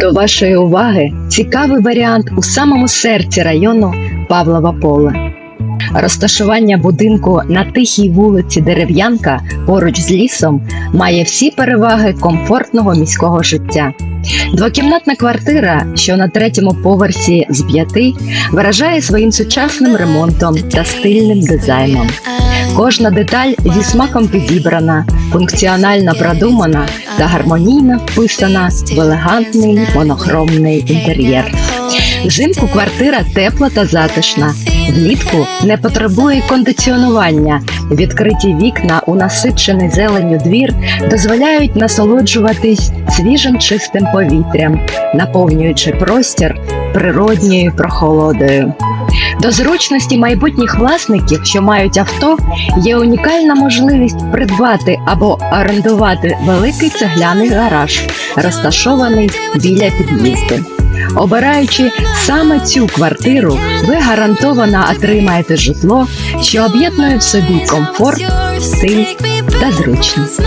До вашої уваги цікавий варіант у самому серці району Павлова Поле. Розташування будинку на тихій вулиці Дерев'янка поруч з лісом має всі переваги комфортного міського життя. Двокімнатна квартира, що на третьому поверсі з п'яти, вражає своїм сучасним ремонтом та стильним дизайном. Кожна деталь зі смаком підібрана, функціонально продумана та гармонійно вписана в елегантний монохромний інтер'єр. Взимку квартира тепла та затишна. Влітку не потребує кондиціонування. Відкриті вікна у насичений зеленю двір дозволяють насолоджуватись свіжим чистим повітрям, наповнюючи простір природньою прохолодою. До зручності майбутніх власників, що мають авто, є унікальна можливість придбати або орендувати великий цегляний гараж, розташований біля під'їзду. Обираючи саме цю квартиру, ви гарантовано отримаєте житло, що об'єднує в собі комфорт, стиль та зручність.